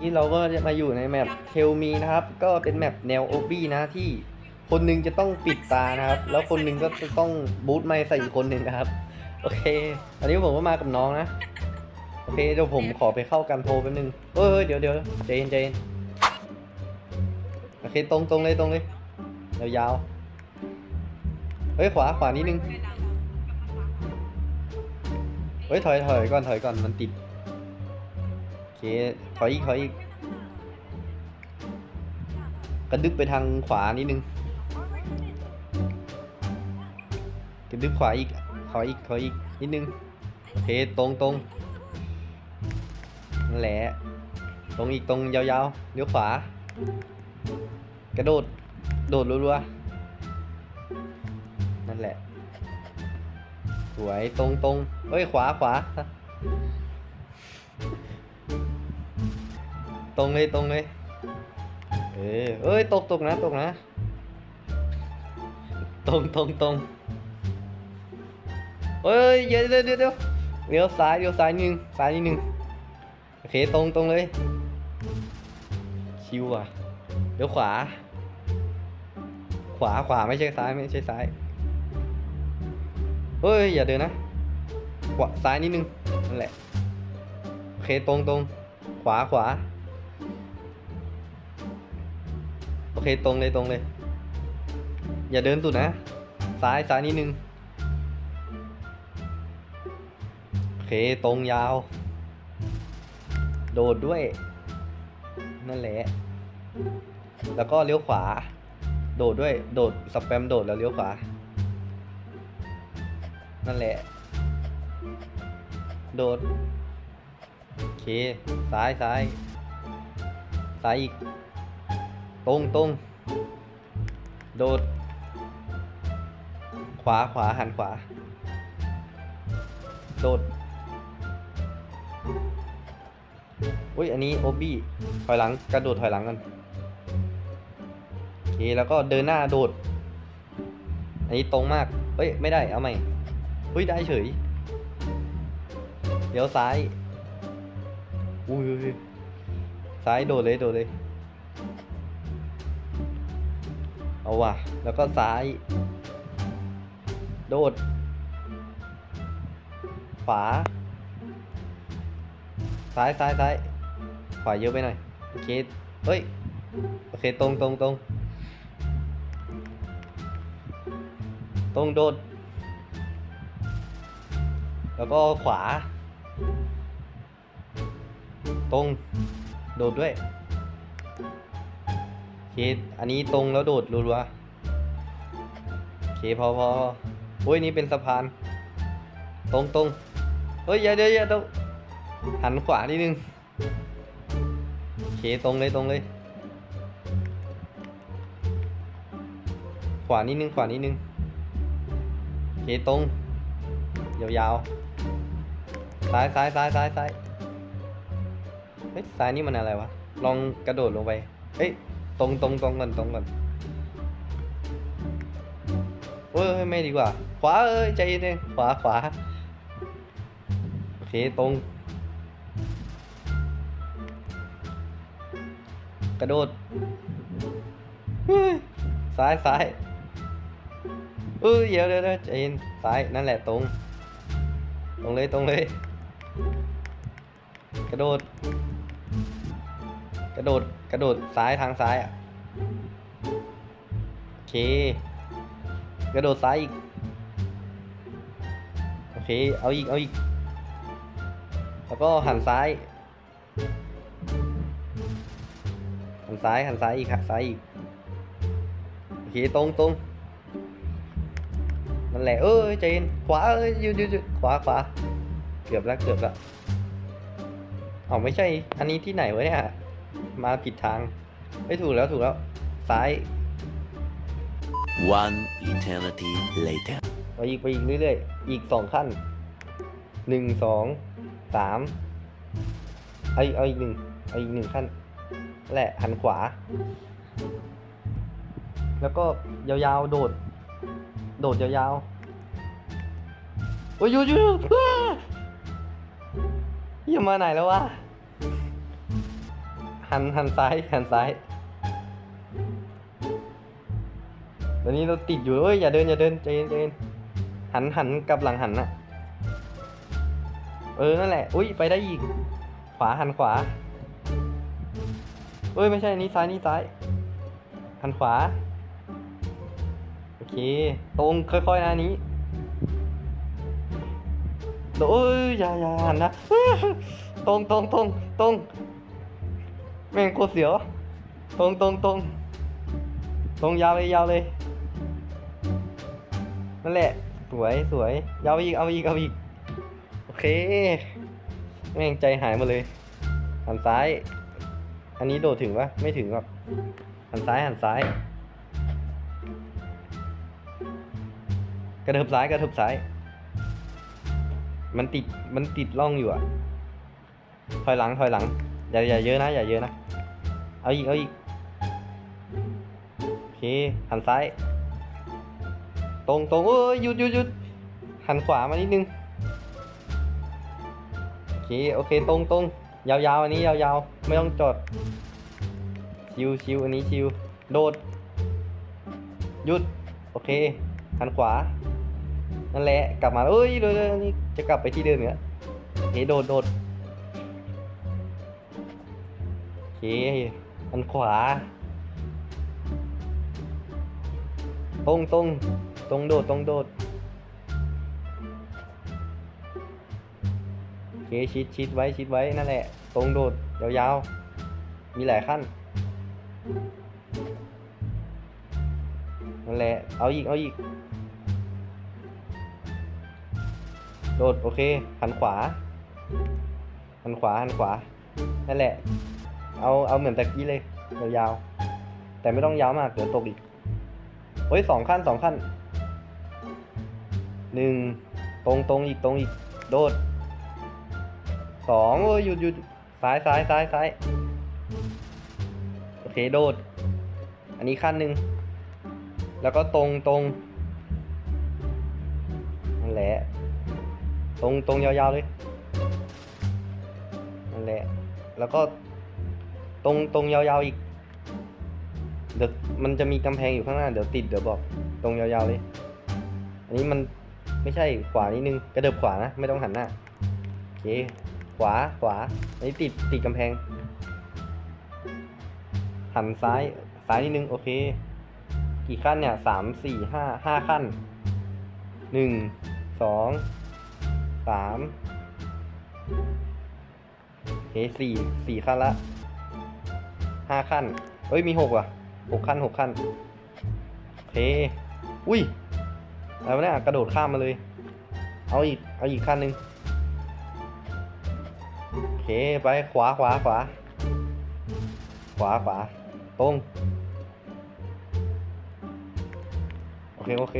นี่เราก็จะมาอยู่ในแมปเทลมีนะครับ ก็เป็นแมปแนวโอบี้นะที่คนหนึงจะต้องปิดตานะครับ แล้วคนหนึงก็จะต้องบูทไมค์ใส่อีกคนหนึ่งนะครับ โอเค อันนี้ผมก็มากับน้องนะ โอเคเดี๋ยวผมขอไปเข้ากันโทรแป๊บนึงเอ้ยเดี๋ยวเดี๋ยวใจเย็นใจเย็นโอเคตรงตรงเลยตรงเลยยาวๆเฮ้ยขวาขวานิดนึงเฮ้ยถอยถอยก่อนถอยก่อนมันติด เคถอยอีกถอยอีกกระดึบไปทางขวานิดนึงกระดึบขวาอีกขออีกขออีกนิดนึงโอเคตรงตรงนั่นแหละตรงอีกตรงยาวๆเลี้ยวขวา กระโดดโดดรัวๆนั่นแหละ สวยตรงตรงเอ้ยขวาขวา ตรงเลยตรงเลย เออเอ้ยตกตกนะตกนะ ตรงตรงตรงเอ้ยเดี๋ยวเดี๋ยวเดี๋ยวเดี๋ยวเลี้ยวซ้ายเลี้ยวซ้ายนิดนึงซ้ายนิดนึงโอเคตรงตรงเลย ชิวอะเลี้ยวขวา ขวาขวาไม่ใช่ซ้ายไม่ใช่ซ้ายเฮ้ยอย่าเดินนะขวาซ้ายนิดนึงนั่นแหละโอเคตรงตรงขวาขวา เคตรงเลยตรงเลย อย่าเดินสุดนะ ซ้ายซ้ายนิดนึง โอเคตรงยาว โดดด้วย นั่นแหละ แล้วก็เลี้ยวขวา โดดด้วย โดดสแปมโดดแล้วเลี้ยวขวา นั่นแหละ โดด โอเค ซ้ายซ้ายซ้ายอีก ตรงตรงโดด ขวาขวาหันขวา โดด อุ้ยอันนี้โอบี้ถอยหลังกระโดดถอยหลังกันโอเคแล้วก็เดินหน้าโดด อันนี้ตรงมากเฮ้ยไม่ได้เอาใหม่เฮ้ยได้เฉยเดี๋ยวซ้ายอุ้ยอุ้ยอุ้ยซ้ายโดดเลยโดดเลย เอาว่ะ แล้วก็ซ้าย โดด ขวา ซ้ายซ้ายซ้ายขวาเยอะไปหน่อย โอเค เฮ้ย โอเค ตรงตรงตรงตรงโดด แล้วก็ขวา ตรง โดดด้วย เคอันนี้ตรงแล้วโดดรัวๆโอเคพอพอโอ้ยนี่เป็นสะพาน ตรงตรงเฮ้ยอย่าเดี๋ยวอย่าต้องหันขวานิดนึงโอเคตรงเลยตรงเลย ขวานิดนึงขวานิดนึงโอเคตรง ยาวๆซ้ายซ้ายซ้ายซ้ายซ้ายเฮ้ยซ้ายนี่มันอะไรวะลองกระโดดลงไปเฮ้ย ตรงตรงตรงก่อนตรงก่อนเฮ้ยไม่ดีกว่า ขวาเอ้ยใจเย็นๆขวาขวาโอเคตรง กระโดดซ้ายซ้ายเอ้ยเดี๋ยวเดี๋ยวใจเย็นซ้ายนั่นแหละตรง ตรงเลยตรงเลย กระโดด ระโดดกระโดดซ้ายทางซ้ายอะโอเค กระโดดซ้ายอีก โอเค เอาอีก เอาอีก แล้วก็หันซ้าย หันซ้าย หันซ้ายอีกหันซ้ายอีก โอเค ตรงตรงนั่นแหละ เอ้ยใจเย็นขวา เอ้ยหยุดหยุดหยุดขวาขวา เกือบแล้ว เกือบแล้วอ๋อไม่ใช่ อันนี้ที่ไหนวะเนี่ย มาผิดทางไม่ถูกแล้วถูกแล้ว ซ้าย One eternity later. ไปอีกไปอีกเรื่อยๆ อีกสองขั้นหนึ่งสองสามเอาอีกเอาอีกหนึ่งเอาอีกหนึ่งขั้นนั่นแหละหันขวา แล้วก็ยาวๆ โดด โดดยาวๆ โอ้ยหยูยูอย่ามาไหนแล้ววะ หันหันซ้ายหันซ้ายตอนนี้เราติดอยู่เอ้ยอย่าเดินอย่าเดินใจเย็นใจเย็นหันหันกลับหลังหันนะเออนั่นแหละอุ้ยไปได้อีก ขวาหันขวาเอ้ยไม่ใช่นี่ซ้ายนี่ซ้ายหันขวาโอเค ตรงค่อยๆนะนนี้โอ้ยอย่าอย่าหันนะตรงตรงตรงตรง แม่งโคตรเสียว ตรงตรงตรงตรงยาวเลยยาวเลย นั่นแหละ สวยสวยยาวอีก เอาอีก เอาอีก โอเค แม่งใจหายมดเลยหันซ้าย อันนี้โดดถึงปะไม่ถึงหรอกหันซ้ายหันซ้าย กระเถิบซ้ายกระเถิบซ้าย มันติด มันติดร่องอยู่อะถอยหลังถอยหลัง อย่าอย่าเยอะนะอย่าเยอะนะ เอาอีกเอาอีกโอเคหันซ้าย ตรงตรงเอ้ยหยุดหยุดหยุดหันขวามานิดนึงโอเคโอเคตรงตรงยาวๆอันนี้ยาวๆไม่ต้องจอดชิวชิวอันนี้ชิวโดดหยุดโอเคหันขวานั่นแหละกลับมาเอ้ยเดี๋ยวเดี๋ยวนี่จะกลับไปที่เดิมเนี่ยโอเคโดดโดด เคหันขวา ตรงตรงตรงโดดตรงโดดโอเคชิดชิดไว้ชิดไว้นั่นแหละ ตรงโดดยาวๆ มีหลายขั้นนั่นแหละ เอาอีก เอาอีก โดด โอเค หันขวา หันขวา หันขวา นั่นแหละ เอาเอาเหมือนตะกี้เลยยาวๆแต่ไม่ต้องยาวมากเดี๋ยวตกอีกเฮ้ยสองขั้นสองขั้นหนึ่งตรงตรงอีกตรงอีกโดดสองโอ้ยหยุดหยุดซ้ายซ้ายซ้ายซ้ายโอเคโดด อันนี้ขั้นหนึ่งแล้วก็ตรงตรงนั่นแหละ ตรงตรงยาวๆเลยนั่นแหละ แล้วก็ ตรงตรงยาวๆอีก เดี๋ยวมันจะมีกำแพงอยู่ข้างหน้า เดี๋ยวติดเดี๋ยวบอก ตรงยาวๆเลย อันนี้มันไม่ใช่ขวานิดนึง กระเดิบขวานะ ไม่ต้องหันหน้า โอเค ขวาขวา อันนี้ติดติดกำแพง หันซ้ายซ้ายนิดนึง โอเค กี่ขั้นเนี่ยสามสี่ห้าห้าขั้นหนึ่งสองสามโอเคสี่สี่ขั้นละ ห้าขั้น เอ้ยมีหกว่ะหกขั้นหกขั้นโอเค อุ้ยอะไรวะเนี่ยกระโดดข้ามมาเลย เอาอีก เอาอีกขั้นหนึ่งโอเคไปขวาขวาขวา ขวาขวาตรงโอเคโอเค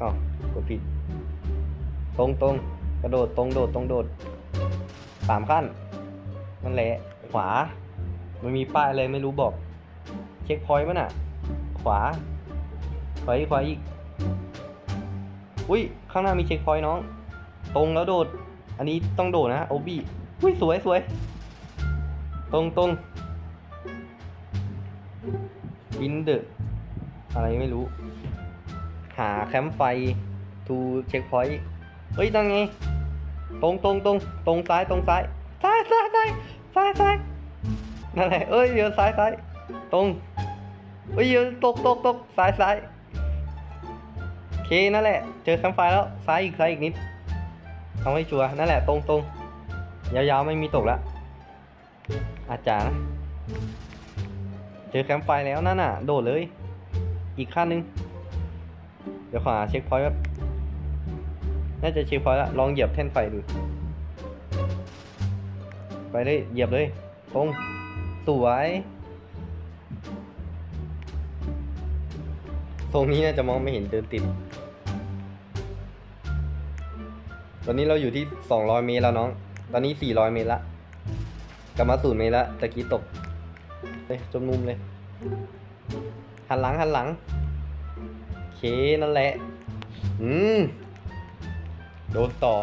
อ้าวกดผิด ตรงตรงกระโดดตรงโดดตรงโดดสามขั้นนั่นแหละขวา มันมีป้ายอะไรไม่รู้บอก เช็คพอยต์มั้ยน่ะ ขวา ขวาอีกขวาอีก อุ้ย ข้างหน้ามีเช็คพอยต์น้อง ตรงแล้วโดด อันนี้ต้องโดดนะ โอบี้อุ้ย สวยสวย ตรงตรงวินเดอร์อะไรไม่รู้ หาแคมป์ไฟ to เช็คพอยต์เฮ้ยนั่นไง ตรงตรงตรงตรงซ้ายตรงซ้ายซ้ายซ้ายซ้ายซ้ายซ้าย นั่นแหละเอ้ยเดี๋ยวซ้ายซ้ายตรงเฮ้ยเดี๋ยวตกตกตกซ้ายซ้ายโอเคนั่นแหละ เจอแคมไฟแล้วซ้ายอีกซ้ายอีกนิดเอาให้ชัวร์นั่นแหละตรงตรงยาวๆไม่มีตกแล้วอาจารย์นะเจอแคมไฟแล้วนั่นน่ะ โดดเลย อีกขั้นหนึ่งเดี๋ยวขอหาเช็คพอยต์แบบน่าจะเช็คพอยต์ละลองเหยียบแท่นไฟดู ไปเลยเหยียบเลย ตรง สวยตรงนี้น่าจะมองไม่เห็นเดินติด ตอนนี้เราอยู่ที่ 200 เมตรแล้วน้อง ตอนนี้ 400 เมตรละ กลับมาศูนย์เมตรละตะกี้ตกเลยจนมุมเลย หันหลังหันหลังเคนั่นแหละ อืม โดนต่อ